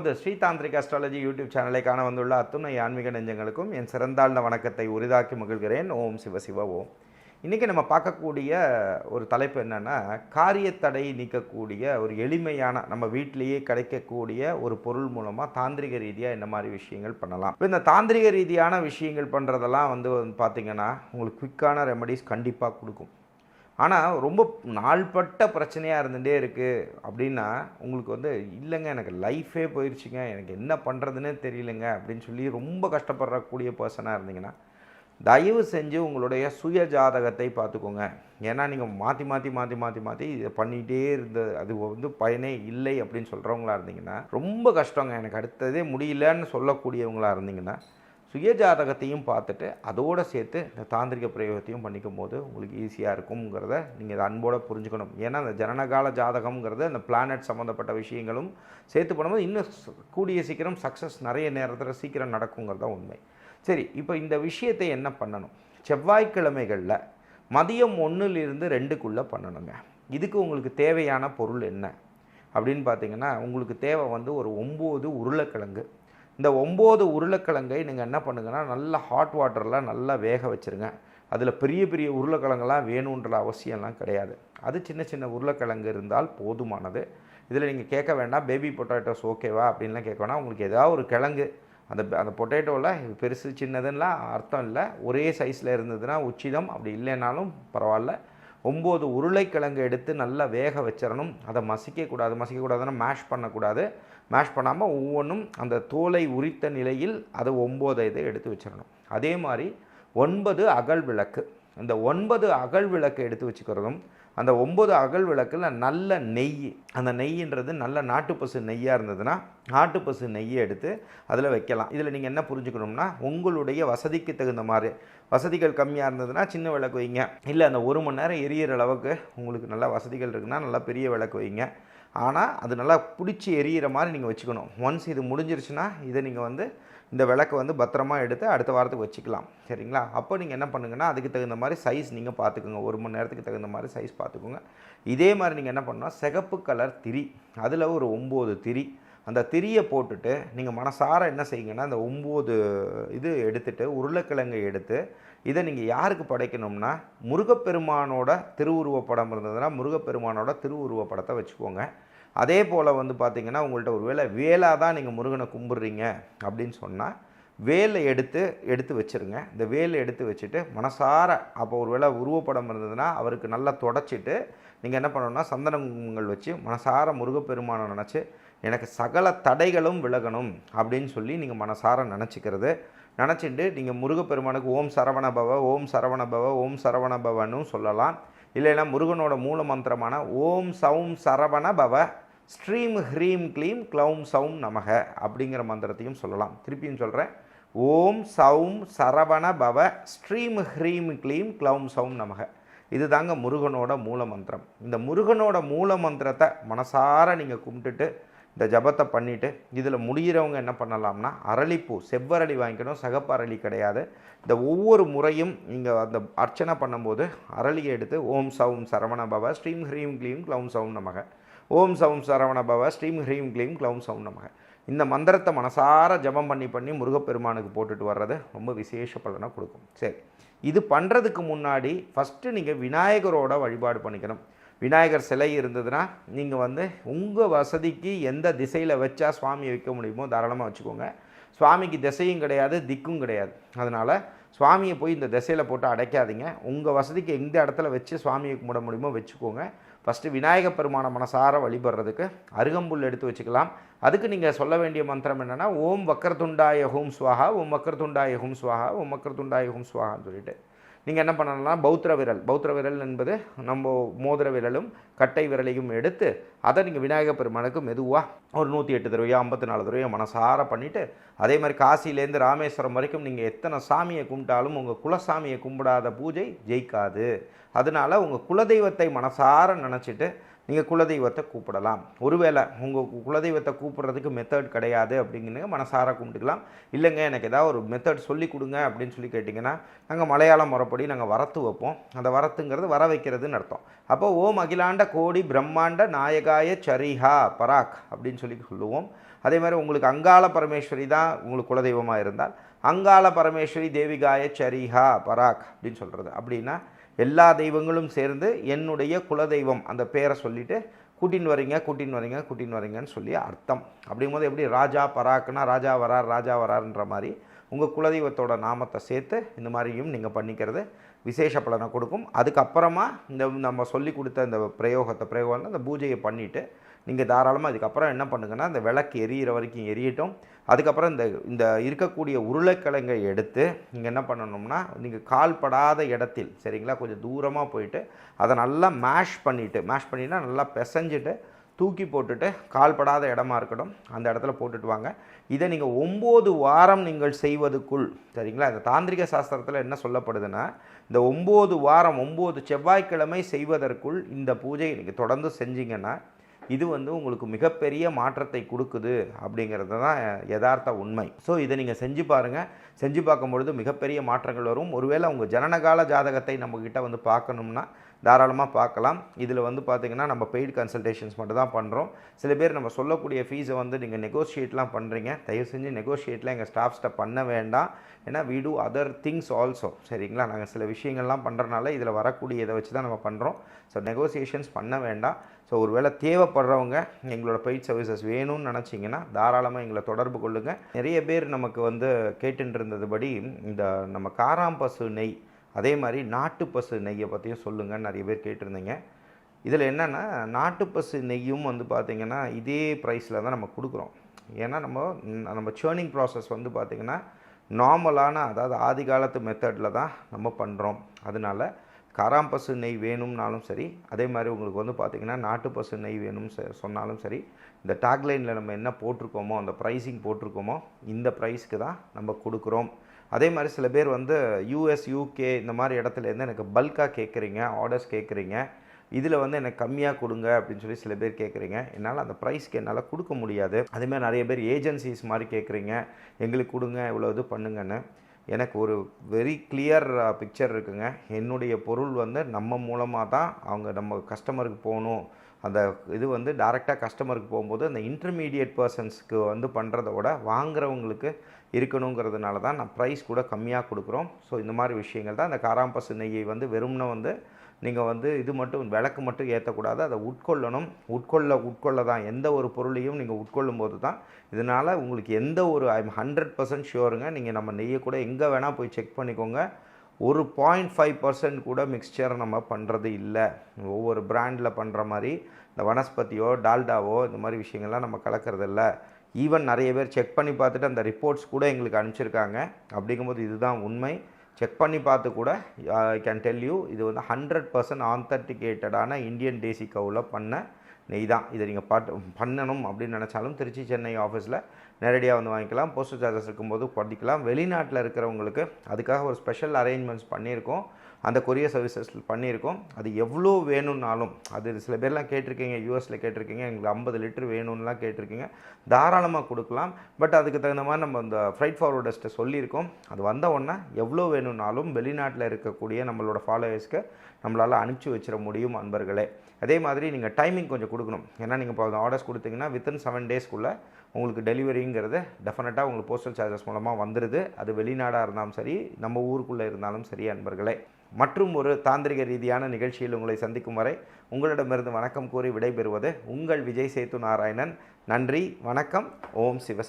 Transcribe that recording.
நமது Shri tantric astrology YouTube சேனலை காண வந்துள்ள அத்துணை ஆன்மீக நெஞ்சங்களுக்கும் என் சிறந்தாழ்ந்த வணக்கத்தை உரிதாக்கி மகிழ்கிறேன். ஓம் சிவ சிவ ஓம். இன்றைக்கி நம்ம பார்க்கக்கூடிய ஒரு தலைப்பு என்னென்னா காரியத்தடை நீக்கக்கூடிய ஒரு எளிமையான நம்ம வீட்டிலேயே கிடைக்கக்கூடிய ஒரு பொருள் மூலமாக தாந்திரிக ரீதியாக என்ன மாதிரி விஷயங்கள் பண்ணலாம். இப்போ இந்த தாந்திரிக ரீதியான விஷயங்கள் பண்ணுறதெல்லாம் வந்து பார்த்திங்கன்னா உங்களுக்கு குயிக்கான ரெமடிஸ் கண்டிப்பாக கொடுக்கும். ஆனால் ரொம்ப நாள்பட்ட பிரச்சனையாக இருந்துகிட்டே இருக்குது அப்படின்னா உங்களுக்கு வந்து இல்லைங்க எனக்கு லைஃபே போயிடுச்சுங்க எனக்கு என்ன பண்ணுறதுன்னே தெரியலங்க. அப்படின்னு சொல்லி ரொம்ப கஷ்டப்படக்கூடிய பர்சனாக இருந்தீங்கன்னா தயவு செஞ்சு உங்களுடைய சுய ஜாதகத்தை பார்த்துக்கோங்க. ஏன்னா நீங்கள் மாற்றி மாற்றி மாற்றி மாற்றி மாற்றி இதை பண்ணிகிட்டே இருந்த அது வந்து பயனே இல்லை அப்படின்னு சொல்கிறவங்களா இருந்தீங்கன்னா ரொம்ப கஷ்டங்க. எனக்கு அடுத்ததே முடியலன்னு சொல்லக்கூடியவங்களா இருந்தீங்கன்னா சுயஜாதகத்தையும் பார்த்துட்டு அதோடு சேர்த்து இந்த தாந்திரிக பிரயோகத்தையும் பண்ணிக்கும் போது உங்களுக்கு ஈஸியாக இருக்குங்கிறத நீங்கள் இதை அன்போடு புரிஞ்சுக்கணும். ஏன்னா அந்த ஜனனகால ஜாதகம்ங்கிறது அந்த பிளானட் சம்மந்தப்பட்ட விஷயங்களும் சேர்த்து பண்ணும்போது இன்னும் ச- கூடிய சீக்கிரம் சக்ஸஸ் நிறைய நேரத்தில் சீக்கிரம் நடக்குங்கிறது தான் உண்மை. சரி இப்போ இந்த விஷயத்தை என்ன பண்ணணும்? செவ்வாய்க்கிழமைகளில் மதியம் ஒன்றுலேருந்து ரெண்டுக்குள்ளே பண்ணணுங்க. இதுக்கு உங்களுக்கு தேவையான பொருள் என்ன? அப்படின்னு பார்த்தீங்கன்னா உங்களுக்கு தேவை வந்து ஒரு ஒம்பது உருளைக்கிழங்கு. இந்த ஒம்பது உருளைக்கிழங்கை நீங்கள் என்ன பண்ணுங்கன்னா நல்லா ஹாட் வாட்டரில் நல்லா வேக வச்சுருங்க. அதில் பெரிய பெரிய உருளைக்கிழங்கெல்லாம் வேணுன்ற அவசியம்லாம் கிடையாது. அது சின்ன சின்ன உருளைக்கிழங்கு இருந்தால் போதுமானது. இதில் நீங்கள் கேட்க வேண்டாம். பேபி பொட்டேட்டோஸ் ஓகேவா அப்படின்லாம் கேட்க வேணாம். உங்களுக்கு ஏதாவது ஒரு கிழங்கு. அந்த அந்த பொட்டேட்டோவில் பெருசு சின்னதுன்னா அர்த்தம் இல்லை. ஒரே சைஸில் இருந்ததுன்னா உச்சிதம். அப்படி இல்லைனாலும் பரவாயில்ல. ஒம்பது உருளைக்கிழங்கு எடுத்து நல்லா வேக வச்சிடணும் அதை மசிக்கக்கூடாது. மசிக்கக்கூடாதுன்னா மேஷ் பண்ணக்கூடாது. மேஷ் பண்ணாமல் ஒவ்வொன்றும் அந்த தோலை உரித்த நிலையில் அதை ஒம்பது இதை எடுத்து வச்சிடணும். அதே மாதிரி ஒன்பது அகல் விளக்கு. இந்த ஒன்பது அகல் விளக்கு எடுத்து வச்சுக்கிறதும் அந்த ஒம்பது அகல் விளக்கில் நல்ல நெய் அந்த நெய்ன்றது நல்ல நாட்டுப்பசு நெய்யாக இருந்ததுன்னா நாட்டுப்பசு நெய்யை எடுத்து அதில் வைக்கலாம். இதில் நீங்கள் என்ன புரிஞ்சுக்கணும்னா உங்களுடைய வசதிக்கு தகுந்த மாதிரி வசதிகள் கம்மியாக இருந்ததுன்னா சின்ன விளக்கு வைங்க. இல்லை அந்த ஒரு மணி நேரம் எரியிற அளவுக்கு உங்களுக்கு நல்ல வசதிகள் இருக்குன்னா நல்லா பெரிய விளக்கு வைங்க. ஆனால் அது நல்லா பிடிச்சி எரியிற மாதிரி நீங்கள் வச்சுக்கணும். ஒன்ஸ் இது முடிஞ்சிருச்சுன்னா இதை நீங்கள் வந்து இந்த விளக்கை வந்து பத்திரமா எடுத்து அடுத்த வாரத்துக்கு வச்சுக்கலாம். சரிங்களா? அப்போ நீங்கள் என்ன பண்ணுங்கன்னா அதுக்கு தகுந்த மாதிரி சைஸ் நீங்கள் பார்த்துக்குங்க. ஒரு மணி நேரத்துக்கு தகுந்த மாதிரி சைஸ் பார்த்துக்கோங்க. இதே மாதிரி நீங்கள் என்ன பண்ணணும் சிகப்பு கலர் திரி. அதில் ஒரு ஒம்பது திரி. அந்த திரியை போட்டுட்டு நீங்கள் மனசார என்ன செய்யுங்கன்னா அந்த ஒம்பது இது எடுத்துட்டு உருளைக்கிழங்கை எடுத்து இதை நீங்கள் யாருக்கு படைக்கணும்னா முருகப்பெருமானோட திருவுருவப்படம் இருந்ததுன்னா முருகப்பெருமானோட திருவுருவப் படத்தை வச்சுக்கோங்க. அதே போல் வந்து பார்த்திங்கன்னா உங்கள்கிட்ட ஒரு வேளை வேலாக தான் நீங்கள் முருகனை கும்பிட்றீங்க அப்படின்னு சொன்னால் வேலை எடுத்து எடுத்து வச்சுருங்க. இந்த வேலை எடுத்து வச்சுட்டு மனசார அப்போ ஒரு வேளை உருவப்படம் இருந்ததுன்னா அவருக்கு நல்லா தொடச்சிட்டு நீங்கள் என்ன பண்ணணும்னா சந்தனங்கள் வச்சு மனசார முருகப்பெருமானை நினச்சி எனக்கு சகல தடைகளும் விலகணும் அப்படின்னு சொல்லி நீங்கள் மனசார நினச்சிக்கிறது. நினச்சிட்டு நீங்கள் முருகப்பெருமானுக்கு ஓம் சரவண பவ ஓம் சரவண பவ ஓம் சரவண பவன்னு சொல்லலாம். இல்லைன்னா முருகனோட மூல மந்திரமான ஓம் சௌம் சரவண பவ ஸ்ட்ரீம் ஹ்ரீம் க்ளீம் க்ளௌம் சவும் நமக அப்படிங்கிற மந்திரத்தையும் சொல்லலாம். திருப்பியும் சொல்கிறேன் ஓம் சௌம் சரவண பவ ஸ்ட்ரீம் ஹ்ரீம் க்ளீம் க்ளௌம் சவும் நமக. இதுதாங்க முருகனோட மூல மந்திரம். இந்த முருகனோட மூல மந்திரத்தை மனசார நீங்கள் கும்பிட்டுட்டு இந்த ஜபத்தை பண்ணிவிட்டு இதில் முடிகிறவங்க என்ன பண்ணலாம்னா அரளிப்பூ செவ்வரளி வாங்கிக்கணும் சகப்பு அரளி கிடையாது. இந்த ஒவ்வொரு முறையும் நீங்கள் அந்த அர்ச்சனை பண்ணும்போது அரளியை எடுத்து ஓம் சவும் சரவண பவ ஸ்ரீம் ஹ்ரீம் க்ளீம் க்ளௌம் சவும் நமக. ஓம் சவும் சரவண பவ ஸ்ரீம் ஹ்ரீம் க்ளீம் க்ளௌம் சவும் நமக. இந்த மந்திரத்தை மனசார ஜபம் பண்ணி பண்ணி முருகப்பெருமானுக்கு போட்டுட்டு வர்றது ரொம்ப விசேஷ பலனை கொடுக்கும். சரி இது பண்ணுறதுக்கு முன்னாடி ஃபஸ்ட்டு நீங்கள் விநாயகரோட வழிபாடு பண்ணிக்கணும். விநாயகர் சிலை இருந்ததுன்னா நீங்கள் வந்து உங்கள் வசதிக்கு எந்த திசையில் வச்சா சுவாமி வைக்க முடியுமோ தாராளமாக வச்சுக்கோங்க. சுவாமிக்கு திசையும் கிடையாது திக்கும் கிடையாது. அதனால் சுவாமியை போய் இந்த திசையில் போட்டு அடைக்காதீங்க. உங்கள் வசதிக்கு எந்த இடத்துல வச்சு சுவாமியை கும்பிட முடியுமோ வச்சுக்கோங்க. ஃபஸ்ட்டு விநாயகப் பெருமான மனசார வழிபடுறதுக்கு அருகம்புல் எடுத்து வச்சுக்கலாம். அதுக்கு நீங்கள் சொல்ல வேண்டிய மந்திரம் என்னென்னா ஓம் வக்கரதுண்டாய ஹோம் சுவாகா ஓம் வக்கரதுண்டாய ஹோம் சுவாகா ஓம் வக்கரதுண்டாய ஹோம் சுவாகான்னு சொல்லிட்டு. நீங்கள் என்ன பண்ணலாம் பௌத்திர விரல். பௌத்திர விரல் என்பது நம்ம மோதிர விரலும் கட்டை விரலையும் எடுத்து அதை நீங்கள் விநாயகர் பெருமானுக்கு மெதுவாக ஒரு நூற்றி எட்டு தடவையோ ஐம்பத்தி நாலு தடவையோ மனசார பண்ணிவிட்டு அதே மாதிரி காசிலேருந்து ராமேஸ்வரம் வரைக்கும் நீங்கள் எத்தனை சாமியை கும்பிட்டாலும் உங்கள் குலசாமியை கும்பிடாத பூஜை ஜெயிக்காது. அதனால் உங்கள் குலதெய்வத்தை மனசார நினச்சிட்டு நீங்கள் குலதெய்வத்தை கூப்பிடலாம். ஒருவேளை உங்கள் குலதெய்வத்தை கூப்பிடுறதுக்கு மெத்தட் கிடையாது அப்படிங்கிறீங்க மனசார கும்பிட்டுக்கலாம். இல்லைங்க எனக்கு ஏதாவது ஒரு மெத்தட் சொல்லி கொடுங்க அப்படின்னு சொல்லி கேட்டிங்கன்னா நாங்கள் மலையாளம் முறைப்படி நாங்கள் வரத்து வைப்போம். அந்த வரத்துங்கிறது வர வைக்கிறதுன்னு அர்த்தம். அப்போ ஓம் அகிலாண்ட கோடி பிரம்மாண்ட நாயகாய சரிஹா பராக் அப்படின்னு சொல்லி சொல்லுவோம். அதே மாதிரி உங்களுக்கு அங்காள பரமேஸ்வரி தான் உங்களுக்கு குலதெய்வமாக இருந்தால் அங்காள பரமேஸ்வரி தேவிகாய சரிஹா பராக் அப்படின்னு சொல்கிறது அப்படின்னா எல்லா தெய்வங்களும் சேர்ந்து என்னுடைய குலதெய்வம் அந்த பேரை சொல்லிட்டு கூட்டின்னு வரீங்க கூட்டின்னு வரீங்க கூட்டின்னு வரீங்கன்னு சொல்லி அர்த்தம். அப்படிங்கும்போது எப்படி ராஜா பராக்குனா ராஜா வரார் ராஜா வராருன்ற மாதிரி உங்கள் குலதெய்வத்தோட நாமத்தை சேர்த்து இந்த மாதிரியும் நீங்கள் பண்ணிக்கிறது விசேஷ பலனை கொடுக்கும். அதுக்கப்புறமா இந்த நம்ம சொல்லி கொடுத்த இந்த பிரயோகத்தை பிரயோகம் அந்த பூஜையை பண்ணிவிட்டு நீங்கள் தாராளமாக இதுக்கப்புறம் என்ன பண்ணுங்கன்னா இந்த விளக்கு எரியிற வரைக்கும் எரியட்டும். அதுக்கப்புறம் இந்த இந்த இருக்கக்கூடிய உருளைக்கிழங்கை எடுத்து நீங்கள் என்ன பண்ணணும்னா நீங்கள் கால்படாத இடத்தில் சரிங்களா கொஞ்சம் தூரமாக போயிட்டு அதை நல்லா மேஷ் பண்ணிவிட்டு மேஷ் பண்ணினா நல்லா பிசைஞ்சிட்டு தூக்கி போட்டுட்டு கால்படாத இடமா இருக்கட்டும் அந்த இடத்துல போட்டுட்டு வாங்க. இதை நீங்கள் ஒம்பது வாரம் நீங்கள் செய்வதுக்குள் சரிங்களா இந்த தாந்திரிக சாஸ்திரத்தில் என்ன சொல்லப்படுதுன்னா இந்த ஒம்பது வாரம் ஒம்பது செவ்வாய்க்கிழமை செய்வதற்குள் இந்த பூஜையை நீங்கள் தொடர்ந்து செஞ்சீங்கன்னா இது வந்து உங்களுக்கு மிகப்பெரிய மாற்றத்தை கொடுக்குது அப்படிங்கிறது தான் யதார்த்த உண்மை. ஸோ இதை நீங்கள் செஞ்சு பாருங்கள் செஞ்சு பார்க்கும்பொழுது மிகப்பெரிய மாற்றங்கள் வரும். ஒருவேளை உங்கள் ஜனனகால ஜாதகத்தை நம்மக்கிட்ட வந்து பார்க்கணும்னா தாராளமாக பார்க்கலாம். இதில் வந்து பார்த்திங்கன்னா நம்ம பெய்டு கன்சல்டேஷன்ஸ் மட்டும் தான் பண்ணுறோம் சில பேர் நம்ம சொல்லக்கூடிய ஃபீஸை வந்து நீங்கள் நெகோஷியேட்லாம் பண்ணுறீங்க தயவு செஞ்சு நெகோஷியேட்லாம் எங்கள் ஸ்டாஃப்ஸ்ட்டை பண்ண வேண்டாம். ஏன்னா we do other things also சரிங்களா? நாங்கள் சில விஷயங்கள்லாம் பண்ணுறனால இதில் வரக்கூடிய இதை வச்சு தான் நம்ம பண்ணுறோம் ஸோ நெகோசியேஷன்ஸ் பண்ண வேண்டாம். ஸோ ஒருவேளை தேவைப்படுறவங்க எங்களோட பெய்ட் சர்வீசஸ் வேணும்னு நினச்சிங்கன்னா தாராளமாக எங்களை தொடர்பு கொள்ளுங்கள் நிறைய பேர் நமக்கு வந்து கேட்டுட்டு இருந்ததுபடி இந்த நம்ம காராம்பசு நெய் அதே மாதிரி நாட்டு பசு நெய்யை பற்றியும் சொல்லுங்கள் நிறைய பேர் கேட்டிருந்தீங்க. இதில் என்னென்னா நாட்டு பசு நெய்யும் வந்து பார்த்திங்கன்னா இதே ப்ரைஸில் தான் நம்ம கொடுக்குறோம். ஏன்னா நம்ம நம்ம சேர்னிங் ப்ராசஸ் வந்து பார்த்திங்கன்னா நார்மலான அதாவது ஆதி காலத்து மெத்தடில் தான் நம்ம பண்ணுறோம் அதனால காராம்பசு நெய் வேணும்னாலும் சரி அதே மாதிரி உங்களுக்கு வந்து பார்த்திங்கன்னா நாட்டு பசு நெய் வேணும்னு சொன்னாலும் சரி இந்த டாக்லைனில் நம்ம என்ன போட்டிருக்கோமோ அந்த ப்ரைஸிங் போட்டிருக்கோமோ இந்த ப்ரைஸ்க்கு தான் நம்ம கொடுக்குறோம். அதே மாதிரி சில பேர் வந்து யூஎஸ் யூகே இந்த மாதிரி இடத்துலேருந்து எனக்கு பல்காக கேட்குறீங்க ஆர்டர்ஸ் கேட்குறீங்க இதில் வந்து எனக்கு கம்மியாக கொடுங்க அப்படின்னு சொல்லி சில பேர் கேட்குறீங்க. என்னால் அந்த ப்ரைஸ்க்கு என்னால் கொடுக்க முடியாது. அதேமாதிரி நிறைய பேர் ஏஜென்சிஸ் மாதிரி கேட்குறீங்க எங்களுக்கு கொடுங்க இவ்வளோ இது பண்ணுங்கன்னு. எனக்கு ஒரு வெரி கிளியர் பிக்சர் இருக்குங்க. என்னுடைய பொருள் வந்து நம்ம மூலமாக தான் அவங்க நம்ம கஸ்டமருக்கு போகணும். அந்த இது வந்து டைரெக்டாக கஸ்டமருக்கு போகும்போது அந்த இன்டர்மீடியட் பர்சன்ஸ்க்கு வந்து பண்ணுறத விட வாங்குறவங்களுக்கு இருக்கணுங்கிறதுனால தான் நான் ப்ரைஸ் கூட கம்மியாக கொடுக்குறோம். ஸோ இந்த மாதிரி விஷயங்கள் தான். அந்த காராம்பசு நெய்யை வந்து வெறும்னு வந்து நீங்கள் வந்து இது மட்டும் விளக்கு மட்டும் ஏற்றக்கூடாது அதை உட்கொள்ளணும். உட்கொள்ள உட்கொள்ள தான். எந்த ஒரு பொருளையும் நீங்கள் உட்கொள்ளும் போது தான் இதனால் உங்களுக்கு எந்த ஒரு ஐம் ஹண்ட்ரட் பர்சன்ட் ஷுவருங்க நீங்கள் நம்ம நெய்யை கூட எங்கே வேணால் போய் செக் பண்ணிக்கோங்க. ஒரு பாயிண்ட் ஃபைவ் பர்சன்ட் கூட மிக்சர் நம்ம பண்ணுறது இல்லை. ஒவ்வொரு பிராண்டில் பண்ணுற மாதிரி இந்த வனஸ்பதியோ டால்டாவோ இந்த மாதிரி விஷயங்கள்லாம் நம்ம கலக்கிறது இல்லை. ஈவன் நிறைய பேர் செக் பண்ணி பார்த்துட்டு அந்த ரிப்போர்ட்ஸ் கூட எங்களுக்கு அனுப்பிச்சிருக்காங்க. அப்படிங்கும்போது இதுதான் உண்மை. செக் பண்ணி பார்த்து கூட ஐ கேன் டெல் யூ இது வந்து ஹண்ட்ரட் பர்சன்ட் ஆத்தன்டிகேட்டடான இந்தியன் தேசி கவுல பண்ண நெய் தான் இதை நீங்கள் பாட்டு பண்ணணும் அப்படின்னு நினச்சாலும் திருச்சி சென்னை ஆஃபீஸில் நேரடியாக வந்து வாங்கிக்கலாம். போஸ்டல் சார்ஜஸ் இருக்கும்போது பண்ணிக்கலாம் வெளிநாட்டில் இருக்கிறவங்களுக்கு அதுக்காக ஒரு ஸ்பெஷல் அரேஞ்ச்மெண்ட்ஸ் பண்ணியிருக்கோம். அந்த கொரியர் சர்வீசஸ் பண்ணியிருக்கோம். அது எவ்வளோ வேணும்னாலும் அது சில பேர்லாம் கேட்டிருக்கீங்க யூஎஸில் கேட்டிருக்கீங்க எங்களுக்கு ஐம்பது லிட்டர் வேணும்லாம் கேட்டிருக்கீங்க. தாராளமாக கொடுக்கலாம். பட் அதுக்கு தகுந்த மாதிரி நம்ம இந்த ஃப்ரைட் ஃபார்வர்டர்ஸ்ட்டை சொல்லியிருக்கோம். அது வந்த உடனே எவ்வளோ வேணும்னாலும் வெளிநாட்டில் இருக்கக்கூடிய நம்மளோட ஃபாலோவர்ஸ்க்கு நம்மளால் அனுப்பிச்சி வச்சிட முடியும் அன்பர்களே. அதே மாதிரி நீங்கள் டைமிங் கொஞ்சம் கொடுக்கணும். ஏன்னா நீங்கள் இப்போ ஆர்டர்ஸ் கொடுத்தீங்கன்னா வித்தின் செவன் டேஸ்க்குள்ளே உங்களுக்கு டெலிவரிங்கிறது டெஃபினட்டாக உங்களுக்கு போஸ்டல் சார்ஜஸ் மூலமாக வந்துடுது அது வெளிநாடாக இருந்தாலும் சரி நம்ம ஊருக்குள்ளே இருந்தாலும் சரி அன்பர்களே. மற்றும் ஒரு தாந்திரிக ரீதியான நிகழ்ச்சியில் உங்களை சந்திக்கும் வரை உங்களிடமிருந்து வணக்கம் கூறி விடைபெறுவது உங்கள் விஜய் சேத்து நாராயணன் நன்றி வணக்கம். ஓம் சிவ